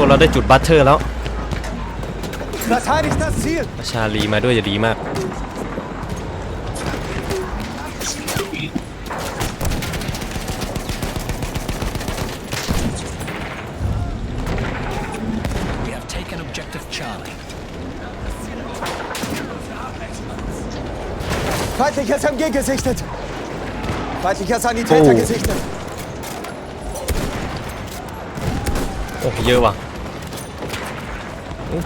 อ้เราได้จุดบัตเทอร์แล้ว Verteidigt das Ziel! ประชาลีมาด้วยจะดีมาก We have taken objective Charlie. Feindlicher SMG gesichtet! Feindlicher Sanitäter Oh. gesichtet! โอ้เยอะว่ะโอ้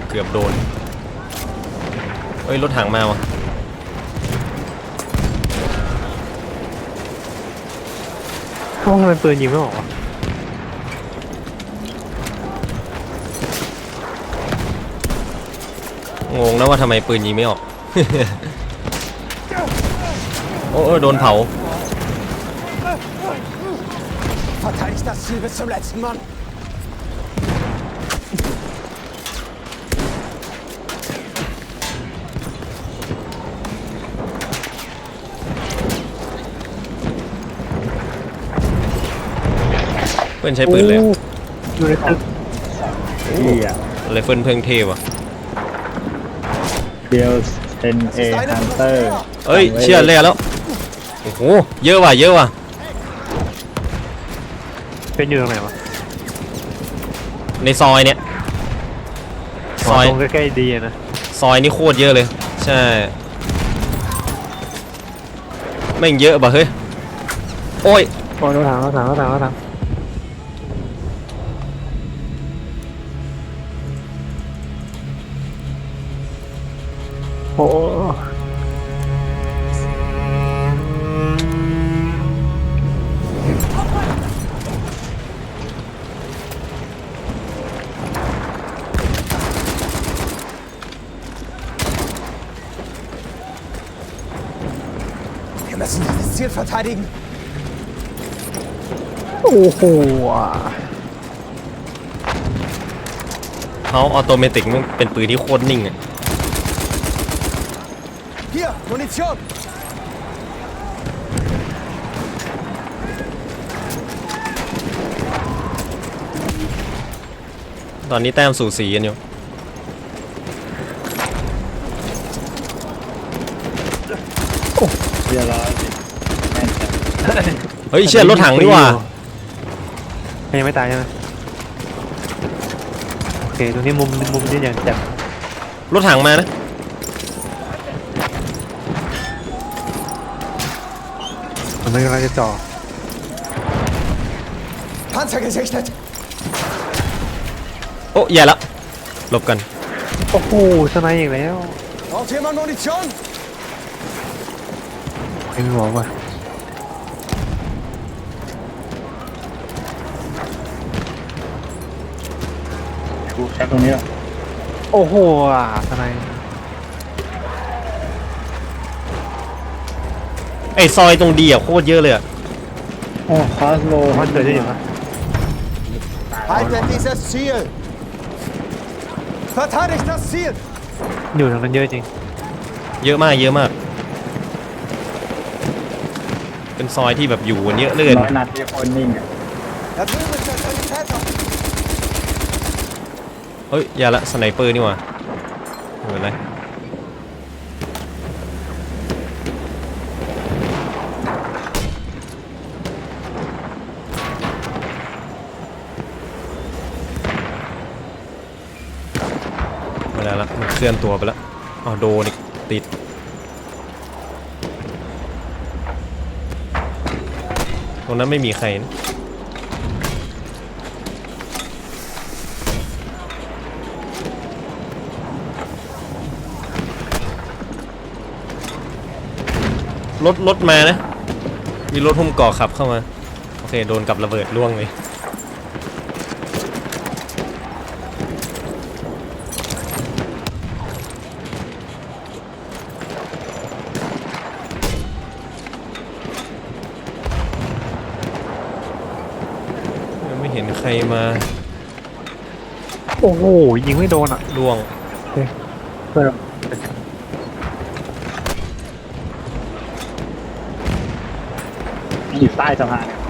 เกือบโดนเอ้ยรถถังมาว่ะทำไมปืนยิงไม่ออกวะงงนะว่าทำไมปืนยิงไม่ออก โอ้เออโดนเผา Verteidigt das Ziel bis zum letzten Mann! พื่อนใช้ปืนเลยโอ้อยู่ในตึกที่อะไรเฟิลเพิ่งเทว่ะเบลเป็นเอ ist ฮั eine นเตอร์เอ้ยเชื่อเลยแล้ว โอ้โห เยอะว่ะ เยอะว่ะ เป็นอยู่ตรงไหนวะในซอยเนี่ย ซอย ตรงใกล้ๆดีอะนะ ซอยนี่โคตรเยอะเลย ใช่ แม่งเยอะป่ะเฮ้ย โอ้ยโอ้รถถังรถถังรถถังรถถัง โอ้ Wir müssen dieses Ziel verteidigen! โอ้โหอะเขาออโตเมติกมันเป็นปืนที่โคตรนิ่งอะ Hier, Munition! ตอนนี้แต้มสูสีกันอยู่เรียบร้อยแม่นจังเฮ้ยเชื่อรถถังดีกว่ายังไม่ตายใช่ไหมโอเค ตรงนี้มุมมุมนี้อย่างจับรถถัง มานะมันกำลังจะจ่อ Panzer gesichtet! โอ้แย่ละหลบกันโอ้โหสไนด์อีกแล้ว Braucht jemand Munition? ไม่บอกว่าชูแค่ตรงนี้ โอ้โหอะสไนด์ ไอซอยตรงดีอะโคตรเยอะเลยอะโอ้คอสโลมันเกิดได้ยังไง Haltet dieses Ziel! Verteidigt das Ziel! อยู่ตรงนั้นเยอะจริง เยอะมากเยอะมาก เป็นซอยที่แบบอยู่กันเยอะเลยร้อยนัดที่คนนิ่งอะ Da drüben ist der Sanitäter! เฮ้ยอย่าละสไนเปอร์นี่หว่าเหมือนไรมาแล้วละมัน เคลื่อนตัวไปแล้วอ๋อโดนอีกติดตรงนั้นไม่มีใครนะรถรถมานะ มีรถหุ้มก่อขับเข้ามา โอเค โดนกับระเบิดล่วงเลย ยังไม่เห็ นใครมาโอ้โหยิงไม่โดนอะล่วง เพื่อนอยู่ใต้สะพานเนี่ย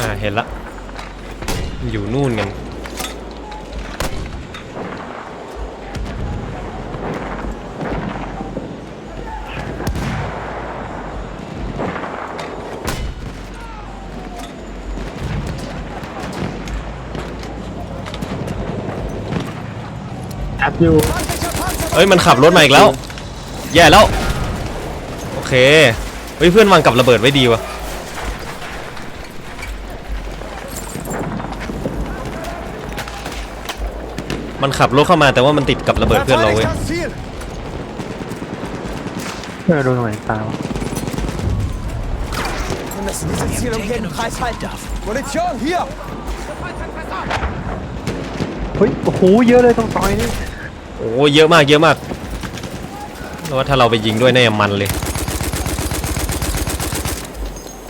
อ่าเห็นละ อยู่นู่นกัน อัพอยู่ Feindlicher Panzer! เอ้ยมันขับรถมาอีกแล้ว แย่แล้ว โอเคเฮ้ยเพื่อนวางกับระเบิดไว้ดีวะมันขับรถเข้ามาแต่ว่ามันติดกับระเบิดเพื่อนเราเว้ย Verteidigt das Ziel! เพื่อนโดนตรงไหนตาย Wir müssen dieses Ziel um jeden Preis halten. Munition, hier! เฮ้ยโอ้โหเยอะเลยตรงซอยนี่โอ้เยอะมากเยอะมากแล้วว่าถ้าเราไปยิงด้วยน่าจะมันเลย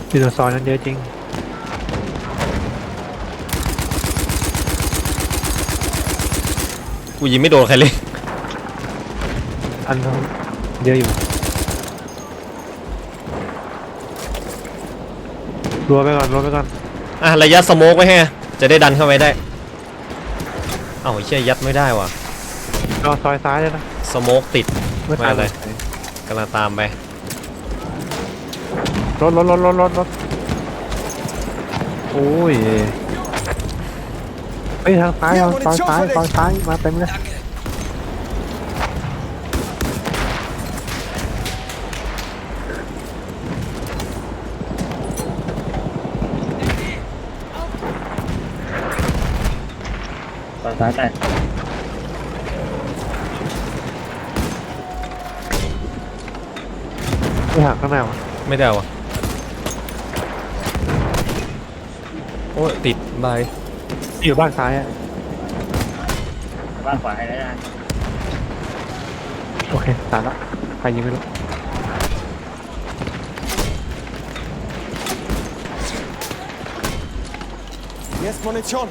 อยู่ตรงซอยนั้นเยอะจริง กูยิงไม่โดนใครเลย อันนั้นเยอะอยู่รัวไปก่อนรัวไปก่อนอะระยะสโมกไว้ให้จะได้ดันเข้าไปได้ เอ้าไอ้เชี่ยยัดไม่ได้ว่ะ รอซอยซ้ายเลยนะสโมกติดไม่ตายไม่เลเป็นยกำลังตามไปรถรถรถรถรถรถโอ้ยเฮ้ยทางซ้ายทางซอยซ้ายซอยซ้ายมาเต็มเลยต่อซ้ายแต่ ไม่หักข้างหน้าวะไม่ได้ว่ะโอ้ยติดใบอยู่บ้านซ้ายอะบ้านขวาให้ได้นะโอเคตายละใครยิงไม่รู้ Hier ist Munition!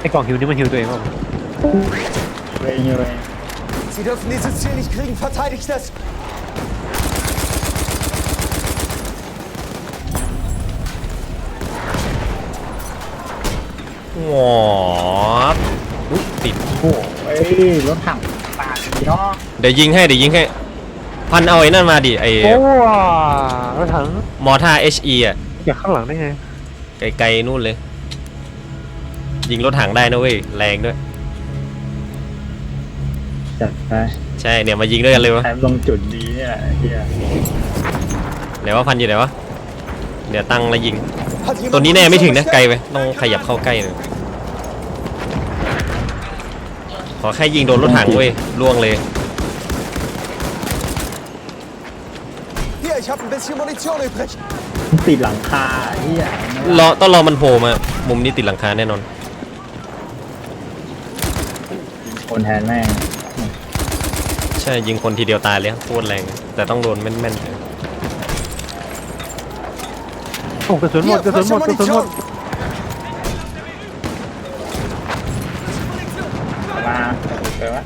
ไอ้กล่องฮิวนี่มันฮิวตัวเองเปล่าวะ เวยเวย Sie dürfen dieses Ziel nicht kriegen, verteidigt es! หวอบอุ๊ยติดโอ้ยรถถังปาดีเนาะเดี๋ยวยิงให้เดี๋ยวยิงให้ พันเอาไอ้นั่นมาดิไอ้โอ้รถถังมอท่า HE อะจากข้างหลังได้ไง ไกลๆนู่นเลย ยิงรถถังได้นะเว้ย แรงด้วย จัดไปใช่เนี่ยมายิงด้วยกันเลยวะแถมลงจุดดีเนี่ยไอ้เฮียไหนว่าพันอยู่ไหนวะเดี๋ยวตั้งแล้วยิง Hat jemand ตัวนี้แน่ไม่ถึงนะ Munition ไกลไปต้องขยับเข้าใกล้หน่อยขอแค่ยิงโดนรถถังเว้ยล่วงเลย Hier, ich habe ein bisschen Munition übrig. มันติดหลังคาไอ้เฮียรอต้องรอมันโผล่มามุมนี้ติดหลังคาแน่นอน คนแทนแม่ง ใช่ยิงคนทีเดียวตายเลยโคตรแรง แต่ต้องโดนแม่นโอ้กระสุนหมด Hier, กระสุนหม frische ดกระสุนหมด Munition! มาไปวะ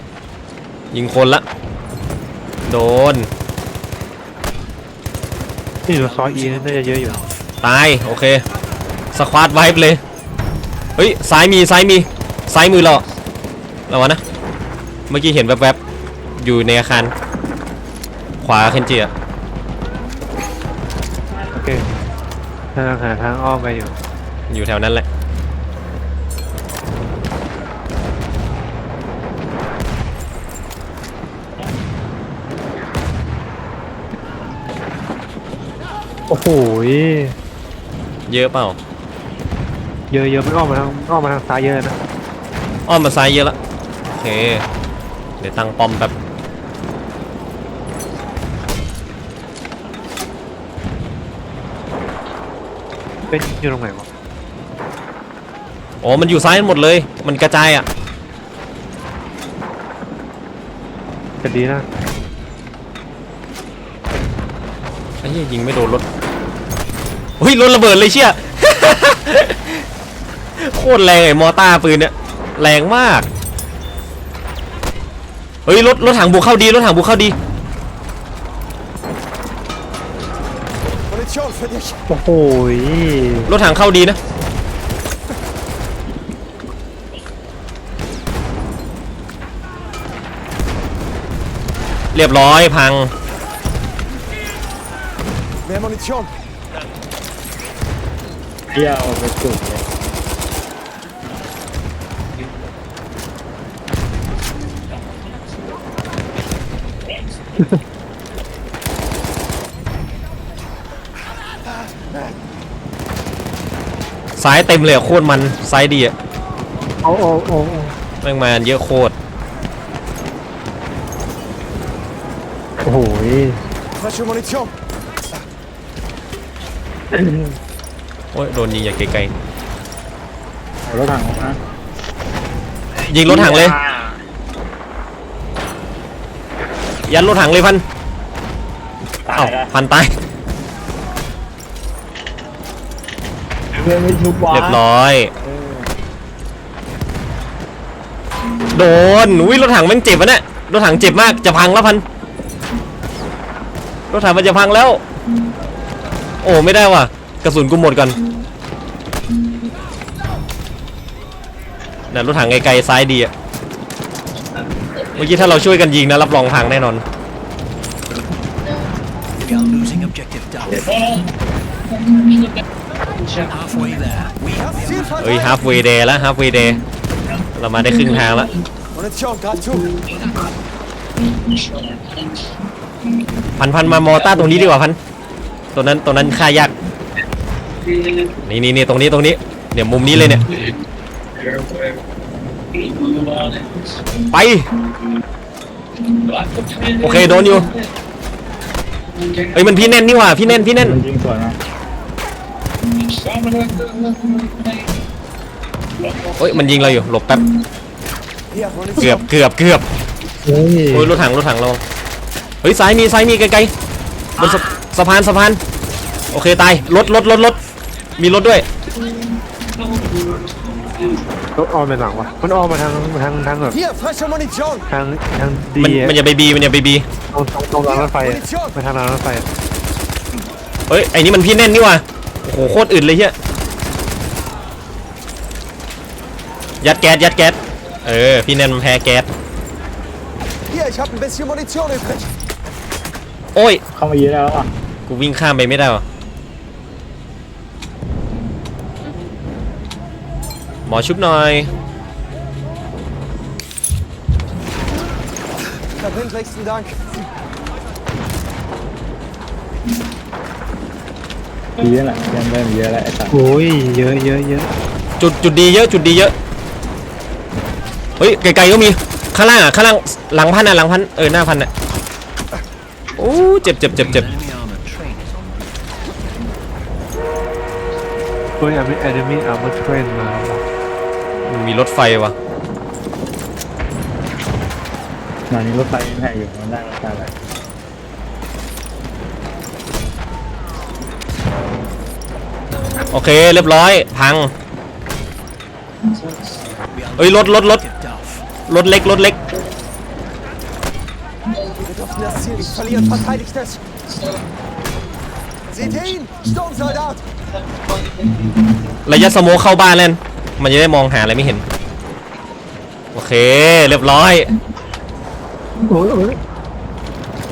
ๆยิงคนละ โดน นี่อยู่ซอยอีน่าจะเยอะอยู่ตาย โอเคสควอตไวป์เลย เฮ้ย ซ้ายมี ซ้ายมี ซ้ายมือเราเราวะนะ เมื่อกี้เห็นแวบๆ อยู่ในอาคาร ขวาเคนจิอะโอเคทางหาทางอ้อมไปอยู่อยู่แถวนั้นแหละ โอ้โหเยอะเปล่า เยอะเยอะมันอ้อมมาทางอ้อมมาทางซ้ายเยอะนะอ้อมมาซ้ายเยอะละโอเค เดี๋ยวตั้งป้อมแบบ เป็นอยู่ตรงไหนวะโอ้มันอยู่ซ้ายหมดเลย มันกระจายอะ จะดีนะไอ้เหี้ยยิงไม่โดนรถเฮ้ยรถระเบิดเลยเชี่ย โคตรแรงไอ้มอต้าปืนเนี่ย แรงมาก เฮ้ยรถรถถังบุกเข้าดีรถถังบุกเข้าดี โอ้โหรถถังเข้าดีนะ เรียบร้อยพัง Mer munition! เที่ยวไปสุดเลย ซ้ายเต็มเลยอะโคตรมันซ้ายดีอะโอ้โอ้โอ้โอ้แม่งมาเยอะโคตรโอ้โห Frische Munition. โอ้ยโดนยิงอย่างไกลเอารถถังนะๆยิงรถถังเลยยันรถถังเลยพันตาเอ้ายแล้วพันตาย พื่อนไม่ชุบวะเรียบร้อย โดนอุ้ยรถถังแม่งเจ็บวะเนี่ยรถถังเจ็บมากจะพังแล้วพันรถถังมันจะพังแล้ว โอ้ไม่ได้ว่ะ กระสุนกูหมดก่อนน่ะรถถังไกลๆซ้ายดีอะเมื่อกี้ถ้าเราช่วยกันยิงนะรับรองพังแน่นอน We are losing objective Duff. เฮ้ย verteidigt. ฮาฟเวย์เดย์แล้วฮาฟเวย์เดย์เรามาได้ครึ่งทางแล้ว Munition, gerade zu. พันพันมามอต้าตรงนี้ดีกว่าพันตัวนั้นตัวนั้นฆ่ายากนี่นี่นี่ตรงนี้ตรงนี้เนี่ยมุมนี้เลยเนี่ยไปโอเคโดนอยู่เอ้ยมันพี่แน่นนี่หว่าพี่แน่นพี่แน่นมันยิงสวนนะ เอ้ย มันยิงเราอยู่ หลบแป๊บ Hier, เกือบ Munition. เกือบเกือบเฮ้ยโอ้ยรถถังรถถังเรา เฮ้ยซ้ายมีซ้ายมีไกลๆบนสะสะพานสะพาน โอเคตาย รถรถรถรถ มีรถด้วย รถออมไปหลังวะมันออมมาทางทางทางแบบ Hier, frische Munition. ทางทางดีมันอะมันอย่าไปบีมันอย่าไปบี ตรงตรงตรงรางรถไฟอะมาทางรางรถไฟอะเฮ้ย ไอ้นี่มันพี่แน่นนี่ว่ะ โอ้โหโคตรอึดเลยเฮียยัดแก๊สยัดแก๊สเออพี่แน่นมันแพ้แก๊ส Hier, ich habe ein bisschen Munition übrig. โอ้ย เข้ามาเยอะแล้วอะกูวิ่งข้ามไปไม่ได้ว่ะหมอชุบหน่อย Verbindlichsten Dank. เยอะแหละยังได้เยอะแล้วไอ้สัสโอ้ยเยอะเยอะเยอะจุดจุดดีเยอะจุดดีเยอะ เฮ้ยไกลๆก็มีข้างล่างอะข้างล่างหลังพันอะหลังพันเออหน้าพันอะโอ้เจ็บเจ็บเจ็บเจ็บ Enemy armored train is en route. เฮ้ยอาร์มี่อาร์มี่อาร์มเทรนมาว่ะมันมีรถไฟว่ะหน่อยนี้รถไฟยังแพงอยู่มันได้รถไฟอะไร โอเคเรียบร้อยพัง We are Ơi, lốt, lốt, lốt. objective Duff. รถเล็กรถเล็ก Wir dürfen das Ziel nicht verlieren. Verteidigt es. Seht ihr ihn? Sturmsoldat. ระยะสโมคเข้าบ้านแล้วมันจะได้มองหาอะไรไม่เห็น โอเคเรียบร้อยโอ้ยโอ้ย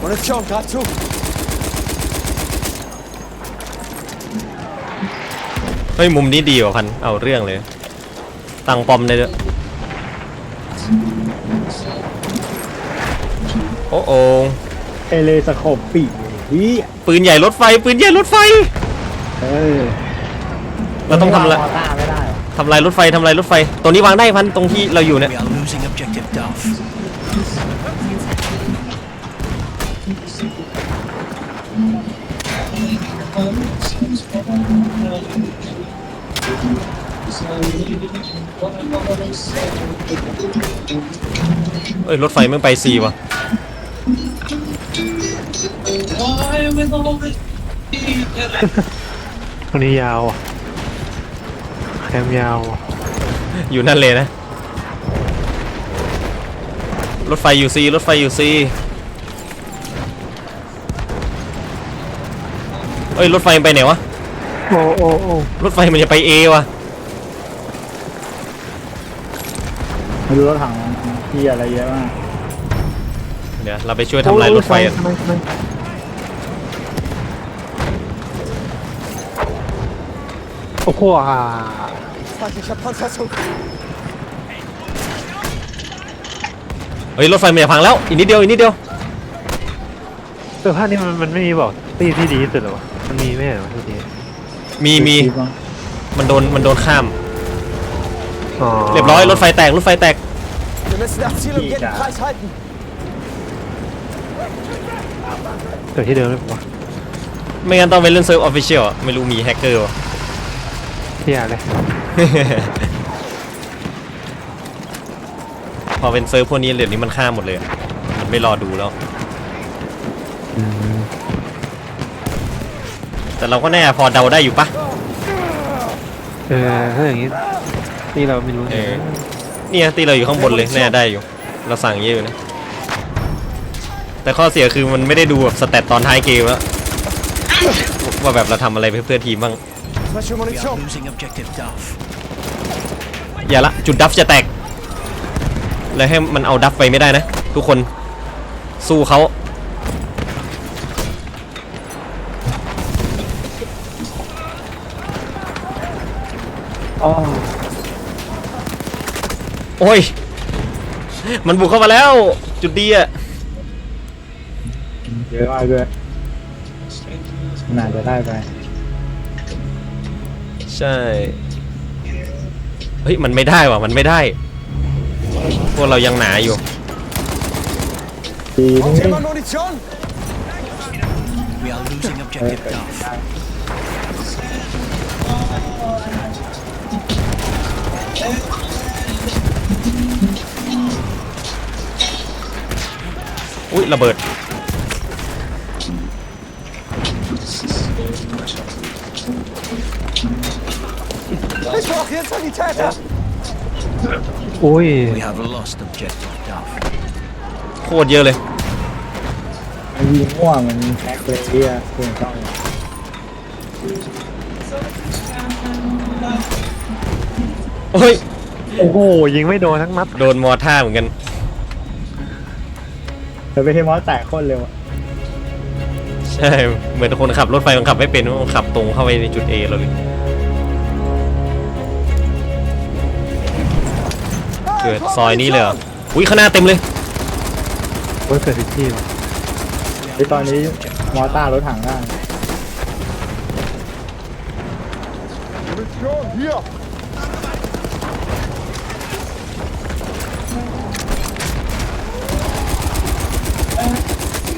Munition, gerade zu. เฮ้ยมุมนี้ดีกว่าพัน เอาเรื่องเลย ตั้งปอมได้ด้วยโอ้โอเอเลสโคปปีเฮียปืนใหญ่รถไฟ ปืนใหญ่รถไฟ เออเราต้องทำละมอต้าไม่ได้เหรอทำลายรถไฟทำลายรถไฟ ตรงนี้วางได้พันตรงที่เราอยู่เนี่ย เอ้ยรถไฟไม่งไปซีว่ะตรงนี้ยาวอะแคมยาวอะอยู่นั่นเลยนะ รถไฟอยู่ซีรถไฟอยู่ซีเอ้ยรถไฟมันไปไหนวะ โอ้โอ้โอ้รถไฟมันจะไปเอว่ะ ไม่รู้รถถังที่อะไรเยอะมากเดี๋ยวเราไปช่วยทำลายรถไฟอะทำไมทำไมโอ้โหอ่า Feindlicher Panzerzug. เฮ้ยรถไฟมันจะพังแล้ว อีกนิดเดียวอีกนิดเดียวเออภาคนี้มันมันไม่มีบอกตีที่ดีที่สุดหรอวะมันมีไหมเหรอที่ดีมีมีคิดว่ามันโดนมันโดนข้ามอ๋อเรียบร้อยรถไฟแตกรถไฟแตก Wir müssen das Ziel um jeden Preis halten. เกิดที่เดิมหรือเปล่าวะไม่งั้นต้องไปเล่นเซิร์ฟออฟฟิเชียลไม่รู้มีแฮกเกอร์วะ เที่ยเลยพอเป็นเซิร์ฟพวกนี้เดี๋ยวนี้มันข้ามหมดเลยอะมันไม่รอดูแล้ว แต่เราก็แน่พอเดาได้อยู่ปะเออถ้าอย่างงี้นี่เราไม่รู้เออ เนี่ยตีเราอยู่ข้างบนเลยแน่ได้อยู่ เราสั่งเยอะอยู่นะ แต่ข้อเสียคือมันไม่ได้ดูแบบสเตตตอนท้ายเกมแล้วว่าแบบเราทำอะไรเพื่อทีมบ้าง Frische We are Munition. losing objective Duff. อย่าละจุดดัฟจะแตก แล้วให้มันเอาดัฟไปไม่ได้นะ ทุกคนสู้เขาอ๋อ โอ้ย มันบุกเข้ามาแล้ว จุดดีอะเยอะมากด้วยน่าจะได้ไปใช่ เฮ้ย มันไม่ได้ว่ะ มันไม่ได้ พวกเรายังหนาอยู่ ดี Braucht นี่ jemand Munition? We are losing objective Duff. อุ้ยระเบิด Ich brauche jetzt Sanitäter. อุ้ย We have lost objective Duff. โคตรเยอะเลย มันยิงม่วงมันแฮกเลยเฮียเพื่อนต้องโอ้ย โอ้โหยิงไม่โดนทั้งนัดโดนมอท่าเหมือนกัน แต่ไปเทมอสแตกโคตรเร็วอะใช่ เหมือนคนขับรถไฟมันขับไม่เป็นมันขับตรงเข้าไปในจุด A เราเลยเกิดซอยนี้เลยเหรออุ้ยข้างหน้าเต็มเลย โอ้ยเกิดที่ที่ว่ะไอตอนนี้มอต้ารถถังได้ Munition, hier.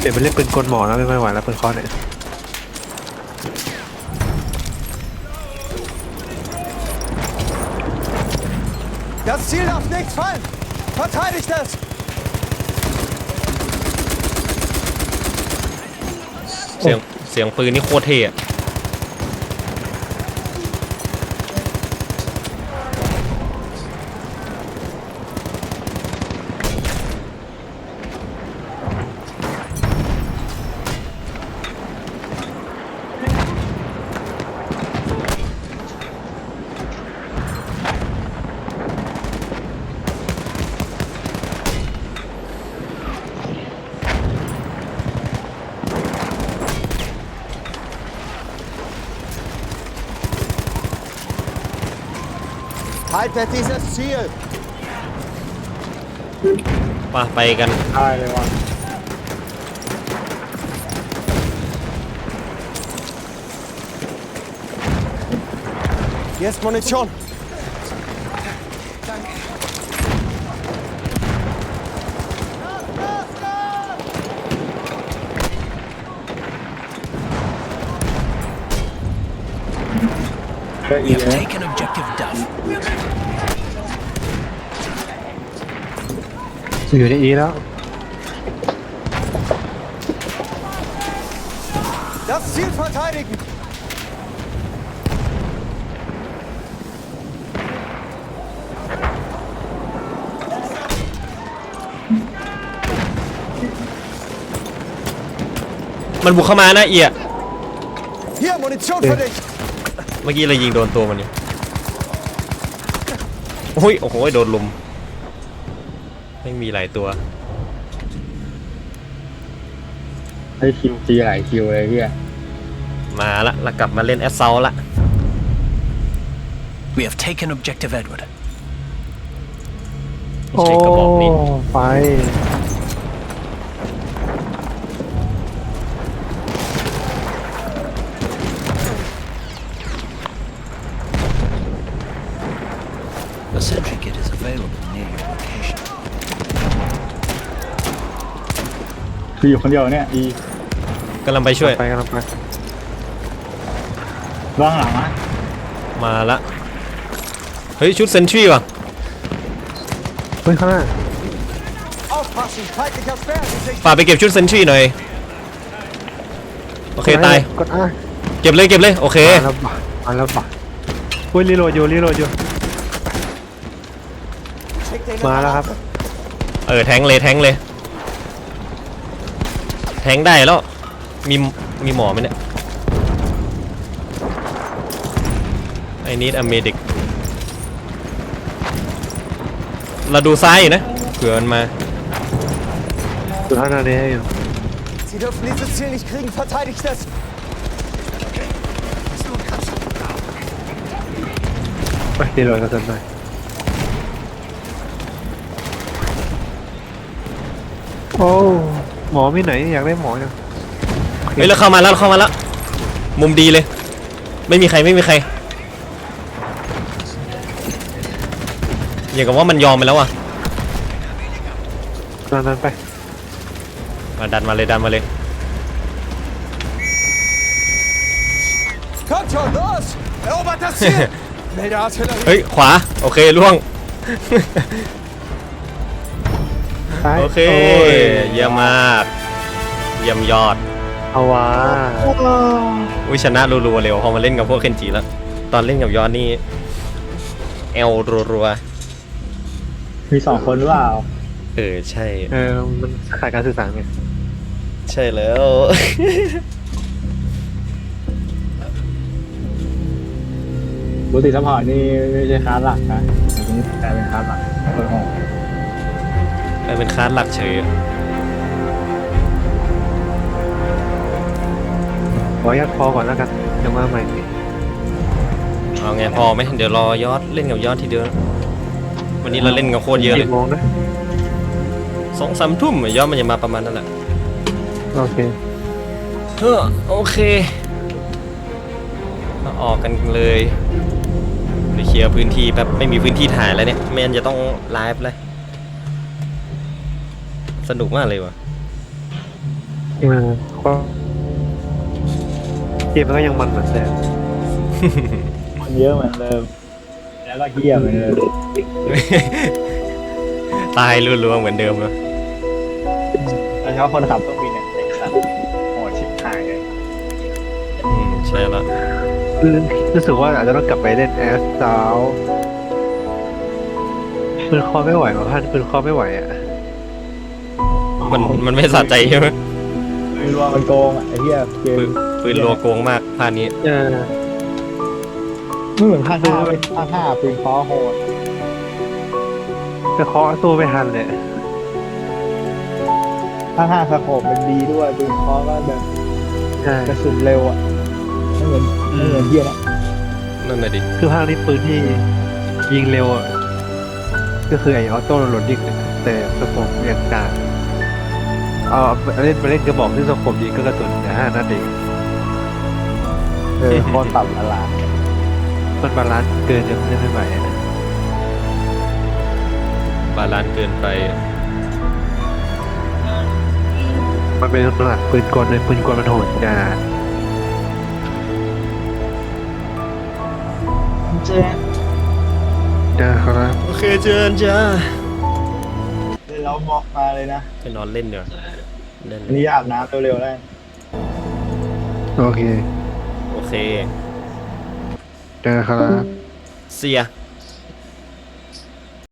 เดี๋ยวไปเล่นปืนกลหมอแล้วไม่ไหวแล้วปืนคอเนี่ย Das Ziel darf nicht fallen. Verteidigt es. เสียงเสียงปืนนี่โคตรเท่อะ Haltet dieses Ziel. ป่ะไปกันได้เลยว่ะ Hier ist Munition. Có We ý have đấy. taken objective Duff. อยู่ในอีแล้ว Das Ziel verteidigen. มันบุกเข้ามานะเอีย Hier, Munition für dich. เมื่อกี้เรายิงโดนตัวมันอยู่โอ้ย โอ้โห โดนลุม ไม่มีหลายตัวให้คิวตีหลายคิวเลยเฮียมาละเรากลับมาเล่นแอสเซลละ We have taken objective Edward. ไม่ใช่กระบอกนี้โไฟ คืออยู่คนเดียวเนี่ยอีกำลังไปช่วย ไปกันไปว่างหลังนะมาละ เฮ้ย ชุดเซนทรีว่ะ เฮ้ยข้างหน้า Aufpassen! Feindlicher Sperrgesicht! ฝากไปเก็บชุดเซนทรีหน่อย โอเค ตาย กดอะเก็บเลยเก็บเลย โอเคมาแล้วบ่ะมาแล้วบ่ะอุ้ยรีโหลดอยู่รีโหลดอยู่ Schick den มาแล้วครับ เออ แทงเลยแทงเลยแทงได้แล้ว มี มีหมอไหมเนี่ย I need a medic เราดูซ้ายอยู่นะเผื่อมันมาดูท่านานี้อยู่ Sie dürfen dieses Ziel nicht kriegen, verteidigt es! ไปรีโหลดกันสักหน่อยโอ้ หมอมีไหนอยากได้หมอจังเฮ้ยเราเข้ามาแล้วเราเข้ามาแล้ว มุมดีเลย ไม่มีใครไม่มีใครอย่างกับว่ามันยอมไปแล้วอะนั่นนั่นไปมาดันมาเลยดันมาเลย Kommt schon, los! Erobert das Ziel! Melde Artillerie! เฮ้ยขวา โอเคล่วง ไปโอเคโอ้ยเยี่ยมมาก เยี่ยมยอด เอาวะวิชนะรัวๆเร็วพอมาเล่นกับพวกเคนจิแล้ว ตอนเล่นกับยอดนี่เอลรัวมีสองคนหรือเปล่าๆเออใช่ เออมันขาดการสื่อสารไงใช่แล้วปกติซัพพอร์ตนี่ไม่ใช่คลาสหลักนะอันนี้กลายเป็นคลาสหลักเออก ลายเป็นคลาสหลักเฉยขออนุญาตพอก่อนแล้วกันเดี๋ยวมาใหม่เอาไงพอไหมเดี๋ยวรอยอดเล่นกับยอดทีเดียวนะวันนี้เราเล่นกับโคตรเยอะเลยกี่โมงนะสองสามทุ่มยอดมันจะมาประมาณนั้นแหละโอเคเออโอเคมาออกกันเลยไปเคลียร์พื้นที่แป๊บไม่มีพื้นที่ถ่ายแล้วเนี่ยไม่งั้นจะต้องไลฟ์เลย สนุกมากเลยว่ะเออก็เกมมันก็ยังมันเหมือนเดิมคนเยอะเหมือนเดิมแล้วก็เฮี้ยเหมือนเดิมตายรัวๆเหมือนเดิมเลยโดยเฉพาะคนขับเครื่องบินเนี่ยเด็กสัตว์โหดชิบหายเลยอืมใช่ละคือรู้สึกว่าอาจจะต้องกลับไปเล่นแอสซาวปืนคอไม่ไหวว่ะพันปืนคอไม่ไหวอะ มันมันไม่สะใจใช่ไหมไม่รู้ว่ามันโกงอะไอ้เหี้ยเกปืมนปืนรัวโกงมากพาคนี้ เออไม่เหมือนภาคห้าเลยภาคห้าปืนคอโหดแต่เคาะสู้ไม่ทันเลยภาคห้าสโคปมันดีด้วยปืนคอก็แบบใช่ กระสุนเร็วอะไม่เหมือนไม่เหมือนเฮี้ยนะนั่นน่ะดิ คือภาคนี้ปืนที่ยิงเร็วอะก็คือไอ้ออโต้โหลดดิ้งแต่สโคปอย่างกลาง เอาเล่นไปเล่นกระบอกที่สโคปยิงก็กระสุนแต่ห้านัดเองเออโคตรต่ำอลามันบาลานซ์เกินจนเล่นไม่ไหวอะบาลานซ์เกินไปมันเป็นหลักปืนกลเลยปืนกลมันโหดจ้าเจ๊จ้าครับโอเคเจอกันจ้าเดี๋ยวเรามอกมาเลยนะ ไปนอนเล่นเดี๋ยว เล่นอันนี้อาบน้ำเร็วๆได้โอเค โอเคจ้าครับ เสีย